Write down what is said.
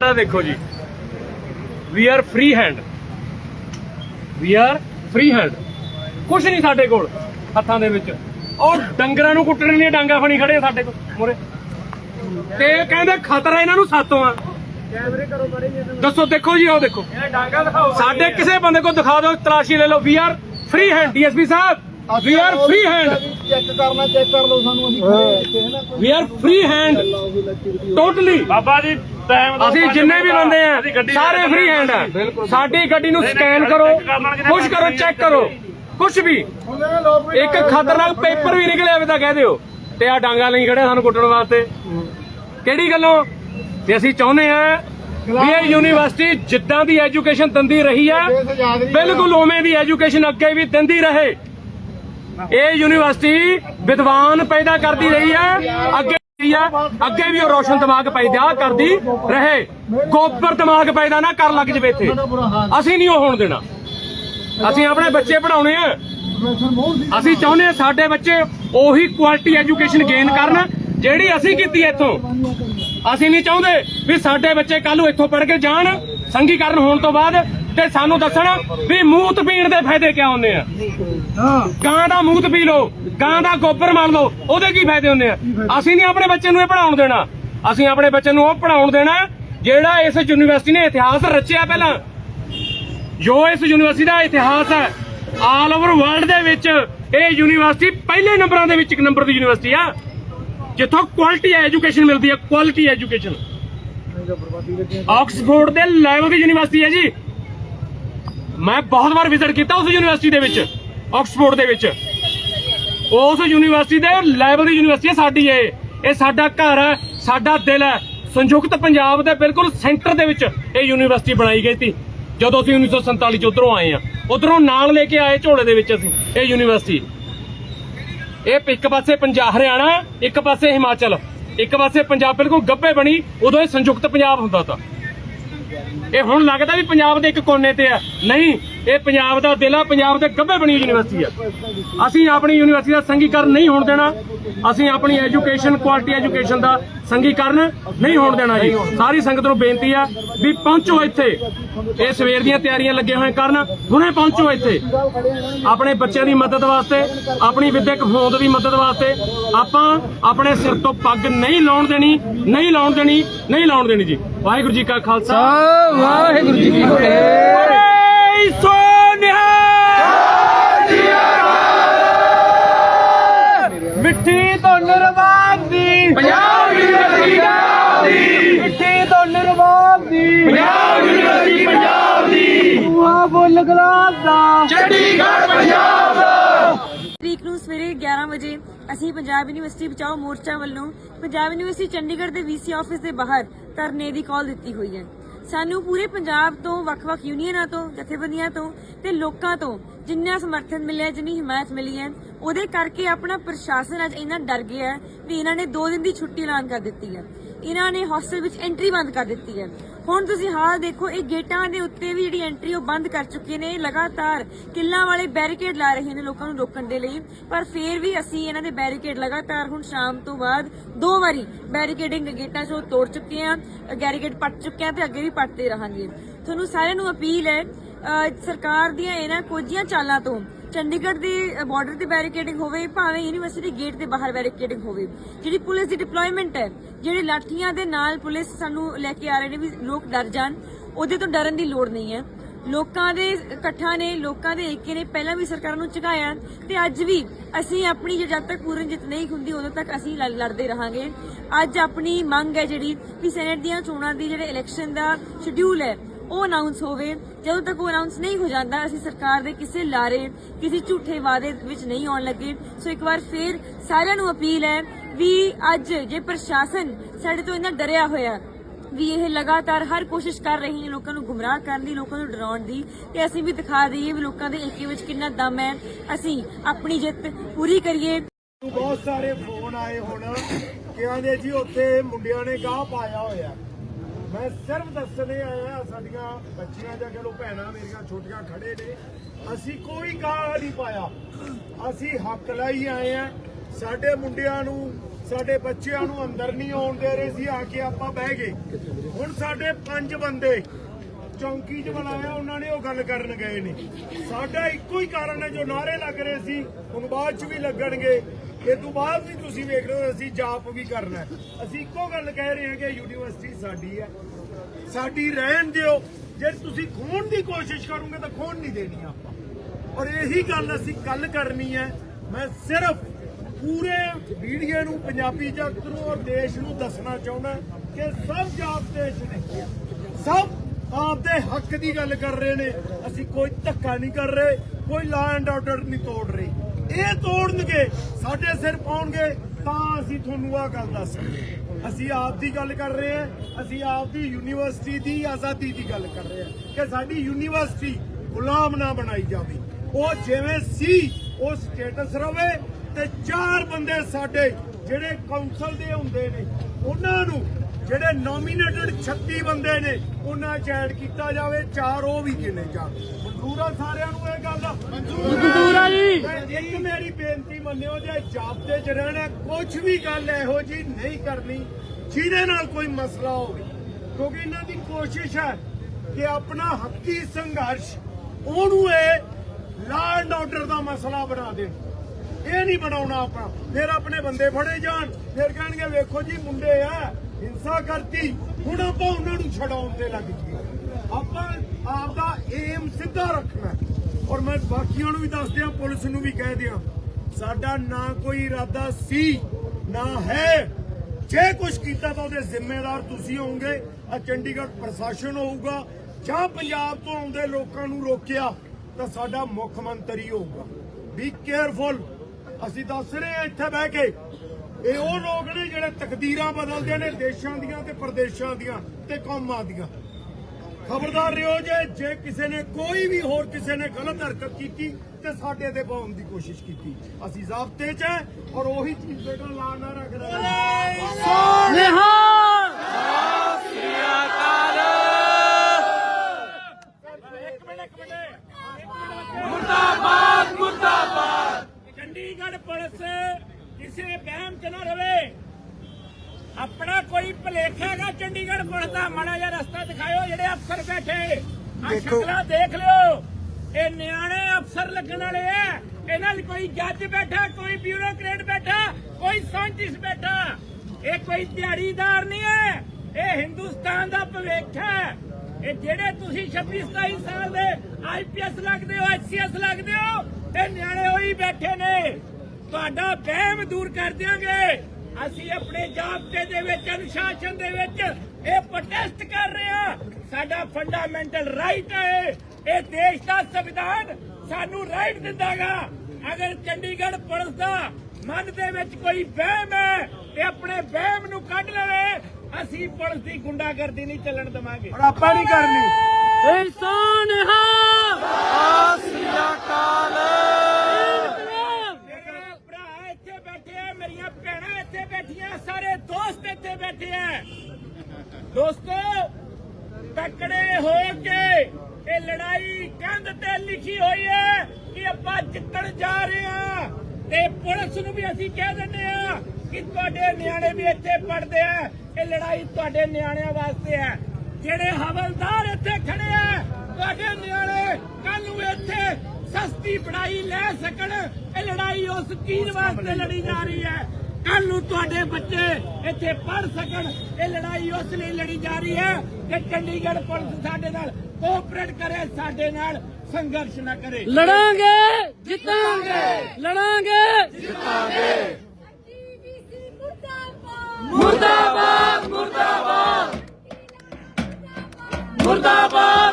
ਤਾਂ ਦੇਖੋ ਜੀ we are free hand we are free hand ਕੁਝ ਨਹੀਂ ਸਾਡੇ ਕੋਲ ਹੱਥਾਂ ਦੇ ਵਿੱਚ। ਔਰ ਡੰਗਰਾਂ ਨੂੰ ਕੁੱਟਣ ਲਈ ਡਾਂਗਾ ਫਣੀ ਖੜੇ ਸਾਡੇ ਕੋਲ ਮੋਰੇ। ਤੇ ਇਹ ਕਹਿੰਦੇ ਖਤਰਾ ਇਹਨਾਂ ਨੂੰ ਸਾਤੋਂ ਆ। ਦੱਸੋ ਦੇਖੋ ਜੀ ਉਹ ਦੇਖੋ। ਡਾਂਗਾ ਦਿਖਾਓ। ਸਾਡੇ ਕਿਸੇ ਬੰਦੇ ਕੋਲ ਦਿਖਾ ਦਿਓ ਤਲਾਸ਼ੀ ਲੈ ਲਓ। We are free hand DSP Sahib. We are free hand check ਕਰਨਾ ਚੈੱਕ ਕਰ ਲਓ ਸਾਨੂੰ ਅਸੀਂ we are free hand totally Baba ji ਅਸੀਂ ਜਿੰਨੇ ਵੀ ਬੰਦੇ ਆ ਸਾਰੇ ਫ੍ਰੀ ਹੈਂਡ ਆ ਸਾਡੀ ਗੱਡੀ ਨੂੰ ਸਕੈਨ ਕਰੋ ਕੁਝ ਕਰੋ ਚੈੱਕ ਕਰੋ। ਕੁਝ ਵੀ। ਇੱਕ ਖਤਰਨਾਕ ਪੇਪਰ ਵੀ ਨਿਕਲਿਆ ਵੀ ਤਾਂ ਕਹਿ ਦਿਓ ਤੇ ਆ ਡਾਂਗਾ ਨਹੀਂ ਖੜੇ ਸਾਨੂੰ ਕੁੱਟਣ ਵਾਸਤੇ। ਕਿਹੜੀ ਗੱਲੋਂ? ਤੇ ਅਸੀਂ ਚਾਹੁੰਦੇ ਆ ਵੀ ਇਹ ਯੂਨੀਵਰਸਿਟੀ ਜਿੱਦਾਂ ਦੀ ਐਜੂਕੇਸ਼ਨ ਦਿੰਦੀ ਰਹੀ ਆ ਬਿਲਕੁਲ ਉਵੇਂ ਦੀ ਐਜੂਕੇਸ਼ਨ ਅੱਗੇ ਵੀ ਦਿੰਦੀ ਰਹੇ। ਇਹ ਯੂਨੀਵਰਸਿਟੀ ਵਿਦਵਾਨ ਪੈਦਾ ਕਰਦੀ ਰਹੀ ਹੈ ਅੱਗੇ ਰਹੀ ਅੱਗੇ ਵੀ ਉਹ ਰੋਸ਼ਨ ਦਿਮਾਗ ਪੈਦਾ ਕਰਦੀ ਰਹੇ। ਗੋਬਰ ਦਿਮਾਗ ਪੈਦਾ ਨਾ ਕਰ ਲੱਗ ਜਵੇ ਇੱਥੇ। ਅਸੀਂ ਨਹੀਂ ਉਹ ਹੋਣ ਦੇਣਾ। ਅਸੀਂ ਆਪਣੇ ਬੱਚੇ ਪੜਾਉਣੇ ਆ। ਅਸੀਂ ਚਾਹੁੰਦੇ ਆ ਸਾਡੇ ਬੱਚੇ ਉਹੀ ਕੁਆਲਿਟੀ ਐਜੂਕੇਸ਼ਨ ਗੇਨ ਕਰਨ, ਜਿਹੜੀ ਅਸੀਂ ਕੀਤੀ ਇੱਥੋਂ। ਅਸੀਂ ਨਹੀਂ ਚਾਹੁੰਦੇ ਵੀ ਸਾਡੇ ਬੱਚੇ ਕੱਲ ਨੂੰ ਇੱਥੋਂ ਪੜ੍ਹ ਕੇ ਜਾਣ ਸੰਘੀਕਰਨ ਹੋਣ ਤੋਂ ਬਾਅਦ ਤੇ ਸਾਨੂੰ ਦੱਸਣ ਵੀ ਮੂਤ ਪੀਣ ਦੇ ਫਾਇਦੇ ਕਿਆ ਹੁੰਦੇ ਆ? ਗਾਂ ਦਾ ਮੂਤ ਪੀ ਲਓ ਗਾਂ ਦਾ ਗੋਬਰ ਮਾਰ ਲਓ ਉਹਦੇ ਕੀ ਫਾਇਦੇ ਹੁੰਦੇ ਆ? ਅਸੀਂ ਨਹੀਂ ਆਪਣੇ ਬੱਚੇ ਨੂੰ ਇਹ ਪੜਾਉਣ ਦੇਣਾ। ਅਸੀਂ ਆਪਣੇ ਬੱਚੇ ਨੂੰ ਉਹ ਪੜਾਉਣ ਦੇਣਾ ਜਿਹੜਾ ਇਸ ਯੂਨੀਵਰਸਿਟੀ ਨੇ ਇਤਿਹਾਸ ਰਚਿਆ ਪਹਿਲਾਂ। ਜੋ ਇਸ ਯੂਨੀਵਰਸਿਟੀ ਦਾ ਇਤਿਹਾਸ ਹੈ ਆਲ ਓਵਰ ਵਰਲਡ ਦੇ ਵਿੱਚ ਇਹ ਯੂਨੀਵਰਸਿਟੀ ਪਹਿਲੇ ਨੰਬਰਾਂ ਦੇ ਵਿੱਚ ਇੱਕ ਨੰਬਰ ਦੀ ਯੂਨੀਵਰਸਿਟੀ ਆ। ਜਿੱਥੋਂ ਕੁਆਲਿਟੀ ਐਜੂਕੇਸ਼ਨ ਮਿਲਦੀ ਹੈ ਕੁਆਲਿਟੀ ਐਜੂਕੇਸ਼ਨ ਆਕਸਫੋਰਡ ਦੇ ਲੈਵਲ ਦੀ ਯੂਨੀਵਰਸਿਟੀ ਹੈ ਜੀ। ਮੈਂ ਬਹੁਤ ਵਾਰ ਵਿਜ਼ਿਟ ਕੀਤਾ ਉਸ ਯੂਨੀਵਰਸਿਟੀ ਦੇ ਵਿੱਚ ਆਕਸਫੋਰਡ ਦੇ ਵਿੱਚ। ਉਸ ਯੂਨੀਵਰਸਿਟੀ ਦੇ ਲੈਵਲ ਦੀ ਯੂਨੀਵਰਸਿਟੀ ਹੈ ਸਾਡੀ ਇਹ। ਇਹ ਸਾਡਾ ਘਰ ਹੈ, ਸਾਡਾ ਦਿਲ ਹੈ। ਸੰਯੁਕਤ ਪੰਜਾਬ ਦੇ ਬਿਲਕੁਲ ਸੈਂਟਰ ਦੇ ਵਿੱਚ ਇਹ ਯੂਨੀਵਰਸਿਟੀ ਬਣਾਈ ਗਈ ਸੀ। ਜਦੋਂ ਅਸੀਂ 1947 ਚ ਉਧਰੋਂ ਆਏ ਆ ਉਧਰੋਂ ਨਾਲ ਲੈ ਕੇ ਆਏ ਝੋਲੇ ਦੇ ਵਿੱਚ ਅਸੀਂ ਇਹ ਯੂਨੀਵਰਸਿਟੀ ਇਹ ਇੱਕ ਪਾਸੇ ਪੰਜਾਬ, ਹਰਿਆਣਾ, ਇੱਕ ਪਾਸੇ ਹਿਮਾਚਲ। ਇੱਕ ਪਾਸੇ ਪੰਜਾਬ ਬਿਲਕੁਲ ਗੱਭੇ ਬਣੀ, ਉਦੋਂ ਇਹ ਸੰਯੁਕਤ ਪੰਜਾਬ ਹੁੰਦਾ ਤਾਂ। ਇਹ ਹੁਣ ਲੱਗਦਾ ਵੀ ਪੰਜਾਬ ਦੇ ਇੱਕ ਕੋਨੇ ਤੇ ਆ। ਨਹੀਂ ਇਹ ਪੰਜਾਬ ਦਾ ਦਿਲ ਆ, ਪੰਜਾਬ ਦੇ ਗੱਭੇ ਬਣੀ ਯੂਨੀਵਰਸਿਟੀ ਆ। ਅਸੀਂ ਆਪਣੀ ਯੂਨੀਵਰਸਿਟੀ ਦਾ ਸੰਘੀਕਰਨ ਨਹੀਂ ਹੋਣ ਦੇਣਾ। ਅਸੀਂ ਆਪਣੀ ਐਜੂਕੇਸ਼ਨ, ਕੁਆਲਿਟੀ ਐਜੂਕੇਸ਼ਨ ਦਾ ਸੰਗੀਕਰਨ ਨਹੀਂ ਹੋਣ ਦੇਣਾ ਜੀ। ਸਾਰੀ ਸੰਗਤ ਨੂੰ ਬੇਨਤੀ ਆ ਵੀ ਪਹੁੰਚੋ ਇੱਥੇ। ਇਹ ਸਵੇਰ ਦੀਆਂ ਤਿਆਰੀਆਂ ਲੱਗੇ ਹੋਏ ਕਰਨ। ਹੁਣੇ ਪਹੁੰਚੋ ਇੱਥੇ। ਆਪਣੇ ਬੱਚਿਆਂ ਦੀ ਮਦਦ ਵਾਸਤੇ, ਆਪਣੀ ਵਿਦਿਅਕ ਹੋਂਦ ਦੀ ਮਦਦ ਵਾਸਤੇ ਆਪਾਂ ਆਪਣੇ ਸਿਰ ਤੋਂ ਪੱਗ ਨਹੀਂ ਲਾਉਣ ਦੇਣੀ, ਨਹੀਂ ਲਾਉਣ ਦੇਣੀ, ਨਹੀਂ ਲਾਉਣ ਦੇਣੀ ਜੀ। ਵਾਹਿਗੁਰੂ ਜੀ ਕਾ ਖਾਲਸਾ। ਵਾਹਿਗੁਰੂ ਜੀ ਕੀ ਫਤਿਹ। ਬੋਲੇ ਸੋ ਮਿੱਠੀ ਤੋਂ ਨਿਰਵਾਨ ਦੀ। ਪੰਜਾਬ ਯੂਨੀਵਰਸਿਟੀ ਦੀ। ਮਿੱਠੀ ਤੋਂ ਨਿਰਵਾਨ ਦੀ। ਪੰਜਾਬ ਯੂਨੀਵਰਸਿਟੀ ਪੰਜਾਬ ਦੀ। ਤੂੰ ਬੋਲ ਗਲਾਬ ਦਾ। ਚੰਡੀਗੜ੍ਹ ਪੰਜਾਬ ਤਰੀਕ ਨੂੰ ਸਵੇਰੇ 11 ਵਜੇ ਅਸੀਂ ਪੰਜਾਬ ਯੂਨੀਵਰਸਿਟੀ ਬਚਾਓ ਮੋਰਚਾ ਵੱਲੋਂ ਪੰਜਾਬ ਯੂਨੀਵਰਸਿਟੀ ਚੰਡੀਗੜ੍ਹ ਦੇ ਵੀਸੀ ਆਫਿਸ ਦੇ ਬਾਹਰ ਧਰਨੇ ਦੀ ਕਾਲ ਦਿੱਤੀ ਹੋਈ ਹੈ। ਸਾਨੂੰ ਪੂਰੇ ਪੰਜਾਬ ਤੋਂ, ਵੱਖ-ਵੱਖ ਯੂਨੀਅਨਾਂ ਤੋਂ, ਜਥੇਬੰਦੀਆਂ ਤੋਂ ਤੇ ਲੋਕਾਂ ਤੋਂ ਜਿੰਨਾ ਸਮਰਥਨ ਮਿਲਿਆ, ਜਿੰਨੀ ਹਮਾਇਤ ਮਿਲੀ ਹੈ, ਉਹਦੇ ਕਰਕੇ ਆਪਣਾ ਪ੍ਰਸ਼ਾਸਨ ਅੱਜ ਇੰਨਾ ਡਰ ਗਿਆ ਵੀ ਇਹਨਾਂ ਨੇ 2 ਦਿਨ ਦੀ ਛੁੱਟੀ ਐਲਾਨ ਕਰ ਦਿੱਤੀ ਹੈ। ਇਹਨਾਂ ਨੇ ਹੌਸਟਲ ਵਿੱਚ ਐਂਟਰੀ ਬੰਦ ਕਰ ਦਿੱਤੀ ਹੈ। ਹੁਣ ਤੁਸੀਂ ਹਾਲ ਦੇਖੋ, ਇਹ ਗੇਟਾਂ ਦੇ ਉੱਤੇ ਵੀ ਜਿਹੜੀ ਐਂਟਰੀ ਉਹ ਬੰਦ ਕਰ ਚੁੱਕੇ ਨੇ। ਲਗਾਤਾਰ ਕਿੱਲਾਂ ਵਾਲੇ ਬੈਰੀਕੇਡ ਲਾ ਰਹੇ ਨੇ ਲੋਕਾਂ ਨੂੰ ਰੋਕਣ ਦੇ ਲਈ। ਪਰ ਫੇਰ ਵੀ ਅਸੀਂ ਇਹਨਾਂ ਦੇ ਬੈਰੀਕੇਡ ਲਗਾਤਾਰ ਹੁਣ ਸ਼ਾਮ ਤੋਂ ਬਾਅਦ ਦੋ ਵਾਰੀ ਬੈਰੀਕੇਡਿੰਗ ਗੇਟਾਂ 'ਚੋਂ ਤੋੜ ਚੁੱਕੇ ਆ ਬੈਰੀਕੇਡ ਪੱਟ ਚੁੱਕੇ ਆ ਤੇ ਅੱਗੇ ਵੀ ਪੱਟਦੇ ਰਹਾਂਗੇ। ਤੁਹਾਨੂੰ ਸਾਰਿਆਂ ਨੂੰ ਅਪੀਲ ਹੈ ਸਰਕਾਰ ਦੀਆਂ ਇਹਨਾਂ ਕੋਝੀਆਂ ਚਾਲਾਂ ਤੋਂ ਚੰਡੀਗੜ੍ਹ ਦੇ ਬਾਰਡਰ ਤੇ ਬੈਰੀਕੇਡਿੰਗ ਹੋਵੇ, ਭਾਵੇਂ ਯੂਨੀਵਰਸਿਟੀ ਗੇਟ ਦੇ ਬਾਹਰ ਬੈਰੀਕੇਡਿੰਗ ਹੋਵੇ, ਜਿਹੜੀ ਪੁਲਿਸ ਦੀ ਡਿਪਲੋਇਮੈਂਟ ਹੈ, ਜਿਹੜੇ ਲਾਠੀਆਂ ਦੇ ਨਾਲ ਪੁਲਿਸ ਸਾਨੂੰ ਲੈ ਕੇ ਆ ਰਹੇ ਨੇ ਵੀ ਲੋਕ ਡਰ ਜਾਣ, ਉਹਦੇ ਤੋਂ ਡਰਨ ਦੀ ਲੋੜ ਨਹੀਂ ਹੈ। ਲੋਕਾਂ ਦੇ ਇਕੱਠਾਂ ਨੇ, ਲੋਕਾਂ ਦੇ ਏਕੇ ਨੇ ਪਹਿਲਾਂ ਵੀ ਸਰਕਾਰਾਂ ਨੂੰ ਝੁਕਾਇਆ ਤੇ ਅੱਜ ਵੀ ਅਸੀਂ ਆਪਣੀ ਜਦ ਤੱਕ ਪੂਰਨ ਜਿੱਤ ਨਹੀਂ ਹੁੰਦੀ, ਉਦੋਂ ਤੱਕ ਅਸੀਂ ਲੜ- ਲੜਦੇ ਰਹਾਂਗੇ। ਅੱਜ ਆਪਣੀ ਮੰਗ ਹੈ ਜਿਹੜੀ ਕਿ ਸੈਨੇਟ ਦੀਆਂ ਚੋਣਾਂ ਦੀ ਜਿਹੜੇ ਇਲੈਕਸ਼ਨ ਦਾ ਸ਼ਡਿਊਲ ਹੈ ਉਹ ਅਨਾਉਂਸ ਹੋਵੇ, ਜਦੋਂ ਤੱਕ ਉਹ ਅਨਾਉਂਸ ਨਹੀਂ ਹੋ ਜਾਂਦਾ, ਅਸੀਂ ਸਰਕਾਰ ਦੇ ਕਿਸੇ ਲਾਰੇ, ਕਿਸੇ ਝੂਠੇ ਵਾਅਦੇ ਵਿੱਚ ਨਹੀਂ ਆਉਣ ਲੱਗੇ। ਸੋ ਇੱਕ ਵਾਰ ਫੇਰ ਸਾਰਿਆਂ ਨੂੰ ਅਪੀਲ ਹੈ ਵੀ ਅੱਜ ਜੇ ਪ੍ਰਸ਼ਾਸਨ ਸਾਡੇ ਤੋਂ ਇੰਨਾ ਡਰਿਆ ਹੋਇਆ, ਵੀ ਇਹ ਲਗਾਤਾਰ ਹਰ ਕੋਸ਼ਿਸ਼ ਕਰ ਰਹੇ ਨੇ ਲੋਕਾਂ ਨੂੰ ਗੁੰਮਰਾਹ ਕਰਨ ਦੀ, ਲੋਕਾਂ ਨੂੰ ਡਰਾਉਣ ਦੀ, ਤੇ ਅਸੀਂ ਵੀ ਦਿਖਾ ਦਈਏ ਵੀ ਲੋਕਾਂ ਦੇ ਏਕੇ ਵਿੱਚ ਕਿੰਨਾ ਦਮ ਹੈ। ਅਸੀਂ ਆਪਣੀ ਜਿੱਤ ਪੂਰੀ ਕਰੀਏ। ਬਹੁਤ ਸਾਰੇ ਫੋਨ ਆਏ ਹੁਣ ਕਿ ਜੀ ਉੱਥੇ ਮੁੰਡਿਆਂ ਨੇ ਗਾਹ ਪਾਇਆ ਹੋਇਆ। ਮੈਂ ਸਿਰਫ ਦੱਸਣੇ ਆਇਆ, ਸਾਡੀਆਂ ਬੱਚੀਆਂ ਜਾਂ ਚਲੋ ਭੈਣਾਂ ਮੇਰੀਆਂ ਛੋਟੀਆਂ ਖੜੇ ਨੇ। ਅਸੀਂ ਕੋਈ ਗਾਹ ਨਹੀਂ ਪਾਇਆ। ਅਸੀਂ ਹੱਕ ਲਈ ਆਏ ਆ। ਸਾਡੇ ਮੁੰਡਿਆਂ ਨੂੰ, ਸਾਡੇ ਬੱਚਿਆਂ ਨੂੰ ਅੰਦਰ ਨਹੀਂ ਆਉਣ ਦੇ ਰਹੇ ਸੀ, ਆ ਕੇ ਆਪਾਂ ਬਹਿ ਗਏ। ਹੁਣ ਸਾਡੇ ਪੰਜ ਬੰਦੇ ਚੌਂਕੀ 'ਚ ਬੁਲਾਇਆ, ਉਹਨਾਂ ਨੇ ਉਹ ਗੱਲ ਕਰਨ ਗਏ ਨੇ। ਸਾਡਾ ਇੱਕੋ ਹੀ ਕਾਰਨ ਹੈ, ਜੋ ਨਾਰੇ ਲੱਗ ਰਹੇ ਸੀ, ਹੁਣ ਬਾਅਦ 'ਚ ਵੀ ਲੱਗਣਗੇ। ਇਹ ਤੋਂ ਬਾਅਦ ਵੀ ਤੁਸੀਂ ਵੇਖ ਰਹੇ ਹੋ, ਅਸੀਂ ਜਾਪ ਵੀ ਕਰਨਾ ਅਸੀਂ ਇੱਕੋ ਗੱਲ ਕਹਿ ਰਹੇ ਹਾਂ ਕਿ ਯੂਨੀਵਰਸਿਟੀ ਸਾਡੀ ਹੈ। ਸਾਡੀ ਰਹਿਣ ਦਿਓ। ਜੇ ਤੁਸੀਂ ਖੋਣ ਦੀ ਕੋਸ਼ਿਸ਼ ਕਰੋਗੇ ਤਾਂ ਖੋਣ ਨਹੀਂ ਦੇਣੀ ਆਪਾਂ। ਔਰ ਇਹੀ ਗੱਲ ਅਸੀਂ ਕੱਲ ਕਰਨੀ ਹੈ। ਮੈਂ ਸਿਰਫ ਪੂਰੇ ਮੀਡੀਆ ਨੂੰ, ਪੰਜਾਬੀ ਜਗਤ ਨੂੰ ਔਰ ਦੇਸ਼ ਨੂੰ ਦੱਸਣਾ ਚਾਹੁੰਦਾ ਕਿ ਸਭ ਜਾਪ ਦੇਸ਼ ਨੇ ਸਭ ਆਪਦੇ ਹੱਕ ਦੀ ਗੱਲ ਕਰ ਰਹੇ ਨੇ। ਅਸੀਂ ਕੋਈ ਧੱਕਾ ਨਹੀਂ ਕਰ ਰਹੇ, ਕੋਈ ਲਾ ਐਂਡ ਆਰਡਰ ਨਹੀਂ ਤੋੜ ਰਹੇ। ਇਹ ਤੋੜਨਗੇ, ਸਾਡੇ ਸਿਰ ਪਾਉਣਗੇ, ਤਾਂ ਅਸੀਂ ਤੁਹਾਨੂੰ ਆਹ ਗੱਲ ਦੱਸ ਅਸੀਂ ਆਪ ਦੀ ਗੱਲ ਕਰ ਰਹੇ ਹਾਂ, ਅਸੀਂ ਆਪ ਦੀ ਯੂਨੀਵਰਸਿਟੀ ਦੀ ਆਜ਼ਾਦੀ ਦੀ ਗੱਲ ਕਰ ਰਹੇ ਹਾਂ ਕਿ ਸਾਡੀ ਯੂਨੀਵਰਸਿਟੀ ਗੁਲਾਮ ਨਾ ਬਣਾਈ ਜਾਵੇ। ਉਹ ਜਿਵੇਂ ਸੀ, ਉਹ ਸਟੇਟਸ ਰਵੇ ਤੇ ਚਾਰ ਬੰਦੇ ਸਾਡੇ ਜਿਹੜੇ ਕਾਉਂਸਲ ਦੇ ਹੁੰਦੇ ਨੇ, ਉਹਨਾਂ ਨੂੰ ਜਿਹੜੇ ਨੋਮੀਨੇਟਡ 36 ਬੰਦੇ ਨੇ, ਉਹਨਾਂ ਚ ਐਡ ਕੀਤਾ ਜਾਵੇ, ਚਾਰ ਉਹ ਵੀ ਗਿਣੇ ਜਾਣ। ਮਨਜ਼ੂਰ ਆ ਸਾਰਿਆਂ ਨੂੰ ਇਹ ਗੱਲ ਮਨਜ਼ੂਰ ਆ ਜੀ। ਇੱਕ ਮੇਰੀ ਬੇਨਤੀ ਮੰਨਿਓ ਜੇ ਜਾਬਤੇ ਚ ਰਹਿਣਾ ਕੁਝ ਵੀ ਗੱਲ ਇਹੋ ਜੀ ਨਹੀਂ ਕਰਨੀ ਜਿਹਦੇ ਨਾਲ ਕੋਈ ਮਸਲਾ ਹੋਵੇ। ਕਿਉਂਕਿ ਇਹਨਾਂ ਦੀ ਕੋਸ਼ਿਸ਼ ਹੈ ਕਿ ਆਪਣਾ ਹੱਕੀ ਸੰਘਰਸ਼ ਉਹਨੂੰ ਇਹ ਲਾ ਐਂਡ ਆਰਡਰ ਦਾ ਮਸਲਾ ਬਣਾ ਦੇਣ। ਇਹ ਨਹੀਂ ਬਣਾਉਣਾ ਆਪਾਂ। ਫਿਰ ਆਪਣੇ ਬੰਦੇ ਫੜੇ ਜਾਣ। ਫਿਰ ਕਹਿਣਗੇ ਵੇਖੋ ਜੀ ਮੁੰਡੇ ਆ ਹਿੰਸਾ ਕਰਤੀ। ਹੁਣ ਆਪਾਂ ਉਹਨਾਂ ਨੂੰ ਛਡਾਉਣ ਤੇ ਲੱਗ ਜੀਏ ਆਪਾਂ ਆਪ ਦਾ ਏਮ ਸਿੱਧਾ ਰੱਖਣਾ। ਔਰ ਮੈਂ ਬਾਕੀਆਂ ਨੂੰ ਵੀ ਦੱਸ ਦਿਆਂ ਪੁਲਿਸ ਨੂੰ ਵੀ ਕਹਿ ਦਿਆਂ। ਸਾਡਾ ਨਾ ਕੋਈ ਇਰਾਦਾ ਸੀ, ਨਾ ਹੈ। ਜੇ ਕੁਝ ਕੀਤਾ ਤਾਂ ਉਹਦੇ ਜ਼ਿੰਮੇਦਾਰ ਤੁਸੀਂ ਹੋਵੋਗੇ। ਆ ਚੰਡੀਗੜ੍ਹ ਪ੍ਰਸ਼ਾਸਨ ਹੋਊਗਾ, ਜਾਂ ਪੰਜਾਬ ਤੋਂ ਆਉਂਦੇ ਲੋਕਾਂ ਨੂੰ ਰੋਕਿਆ, ਤਾਂ ਸਾਡਾ ਮੁੱਖ ਮੰਤਰੀ ਹੋਊਗਾ। ਬੀ ਕੇਅਰਫੁਲ ਅਸੀਂ ਦੱਸ ਰਹੇ ਹਾਂ ਇੱਥੇ ਬਹਿ ਕੇ। ਇਹ ਉਹ ਲੋਕ ਨੇ ਜਿਹੜੇ ਤਕਦੀਰਾਂ ਬਦਲਦੇ ਨੇ ਦੇਸ਼ਾਂ ਦੀਆਂ ਤੇ ਪ੍ਰਦੇਸ਼ਾਂ ਦੀਆਂ ਤੇ ਕੌਮਾਂ ਦੀਆਂ। ਖਬਰਦਾਰ ਰਹੋ ਜੇ ਜੇ ਕਿਸੇ ਨੇ ਕੋਈ ਵੀ ਹੋਰ ਕਿਸੇ ਨੇ ਗਲਤ ਹਰਕਤ ਕੀਤੀ ਤੇ ਸਾਡੇ ਤੇ ਪਾਉਣ ਦੀ ਕੋਸ਼ਿਸ਼ ਕੀਤੀ। ਅਸੀਂ ਜ਼ਾਬਤੇ 'ਚ ਹੈ ਔਰ ਉਹੀ ਚੀਜ਼ ਬੇਟਾ ਲਾ ਨਾ ਰੱਖਦਾ। ਮੁਰਦਾਬਾਦ ਮੁਰਦਾਬਾਦ। ਚੰਡੀਗੜ੍ਹ ਪੁਲਿਸ ਕਿਸੇ ਬਹਿਮ ਚ ਨਾ ਰਵੇ। ਆਪਣਾ ਕੋਈ ਭਲੇਖਾ ਹੈਗਾ ਚੰਡੀਗੜ੍ਹ ਪੁਲਿਸ ਦਾ? ਮਾੜਾ ਜਿਹਾ ਰਸਤਾ ਦਿਖਾਇਓ ਜਿਹੜੇ ਅਫਸਰ ਬੈਠੇ। ਆ ਸ਼ਕਲਾਂ ਦੇਖ ਲਿਓ। ਇਹ ਨਿਆਣੇ ਅਫਸਰ ਲੱਗਣ ਵਾਲੇ ਐ ਇਹਨਾਂ ਲਈ ਕੋਈ ਜੱਜ ਬੈਠਾ ਕੋਈ ਬਿਊਰੋਕਰੇਟ ਬੈਠਾ ਕੋਈ ਸਾਇੰਟਿਸਟ ਬੈਠਾ। ਇਹ ਕੋਈ ਦਿਹਾੜੀਦਾਰ ਨਹੀਂ ਹੈ। ਇਹ ਹਿੰਦੁਸਤਾਨ ਦਾ ਭਵਿੱਖ ਹੈ। ਇਹ ਜਿਹੜੇ ਤੁਸੀਂ 26 27 ਸਾਲ ਦੇ ਆਈਪੀਐਸ ਲੱਗਦੇ ਹੋ ਐਚਸੀਐਸ ਲੱਗਦੇ ਹੋ ਇਹ ਨਿਆਣੇ ਹੋਈ ਬੈਠੇ ਨੇ। ਤੁਹਾਡਾ ਵਹਿਮ ਦੂਰ ਕਰ ਦਿਆਂਗੇ। ਅਸੀਂ ਆਪਣੇ ਜਾਬਤੇ ਦੇ ਵਿੱਚ ਅਨੁਸ਼ਾਸਨ ਦੇ ਵਿੱਚ ਇਹ ਪ੍ਰੋਟੈਸਟ ਕਰ ਰਹੇ ਹਾਂ। ਸਾਡਾ ਫੰਡਾਮੈਂਟਲ ਰਾਈਟ ਹੈ। ਇਹ ਦੇਸ਼ ਦਾ ਸੰਵਿਧਾਨ ਸਾਨੂੰ ਰਾਈਟ ਦਿੰਦਾਗਾ। ਅਗਰ ਚੰਡੀਗੜ੍ਹ ਪੁਲਿਸ ਦਾ ਮਨ ਦੇ ਵਿੱਚ ਕੋਈ ਵਹਿਮ ਹੈ ਤੇ ਆਪਣੇ ਵਹਿਮ ਨੂੰ ਕੱਢ ਲਵੇ ਅਸੀਂ ਪੁਲਿਸ ਦੀ ਗੁੰਡਾਗਰਦੀ ਨਹੀਂ ਚੱਲਣ ਦੇਵਾਂਗੇ। ਔਰ ਆਪਾਂ ਨਹੀਂ ਕਰਨੀ। ਇਨਸਾਨ ਮੇਰੇ ਭਰਾ ਇੱਥੇ ਬੈਠੇ ਆ ਮੇਰੀਆਂ ਭੈਣਾਂ ਇੱਥੇ ਬੈਠੀਆਂ ਸਾਰੇ ਦੋਸਤ ਇੱਥੇ ਬੈਠੇ ਆ। ਦੋਸਤੋ ਤਕੜੇ ਹੋ ਕੇ ਇਹ ਲੜਾਈ ਕੰਧ ਤੇ ਲਿਖੀ ਹੋਈ ਹੈ ਕਿ ਆਪਾਂ ਜਿੱਤਣ ਜਾ ਰਹੇ ਹਾਂ। ਤੇ ਪੁਲਿਸ ਨੂੰ ਵੀ ਅਸੀਂ ਕਹਿ ਦਿੰਦੇ ਆ ਕਿ ਤੁਹਾਡੇ ਨਿਆਣੇ ਵੀ ਇੱਥੇ ਪੜਦੇ ਆ। ਇਹ ਲੜਾਈ ਤੁਹਾਡੇ ਨਿਆਣਿਆਂ ਵਾਸਤੇ ਹੈ। ਜਿਹੜੇ ਹਵਲਦਾਰ ਇੱਥੇ ਖੜੇ ਆ ਤੁਹਾਡੇ ਨਿਆਣੇ ਕੱਲ ਨੂੰ ਇੱਥੇ ਸਸਤੀ ਪੜਾਈ ਲੈ ਸਕਣ। ਇਹ ਲੜਾਈ ਉਸ ਚੀਜ਼ ਵਾਸਤੇ ਲੜੀ ਜਾ ਰਹੀ ਹੈ। ਕੱਲ ਨੂੰ ਤੁਹਾਡੇ ਬੱਚੇ ਇੱਥੇ ਪੜ ਸਕਣ। ਇਹ ਲੜਾਈ ਉਸ ਲਈ ਲੜੀ ਜਾ ਰਹੀ ਹੈ ਕਿ ਚੰਡੀਗੜ੍ਹ ਪੁਲਿਸ ਸਾਡੇ ਨਾਲ ਕੋਆਪਰੇਟ ਕਰੇ ਸਾਡੇ ਨਾਲ ਸੰਘਰਸ਼ ਨਾ ਕਰੇ। ਲੜਾਂਗੇ ਜਿੱਤਾਂਗੇ। ਲੜਾਂਗੇ। ਮੁਰਦਾਬਾਦ ਮੁਰਦਾਬਾਦ ਮੁਰਦਾਬਾਦ। ਮੁਰਦਾਬਾਦ।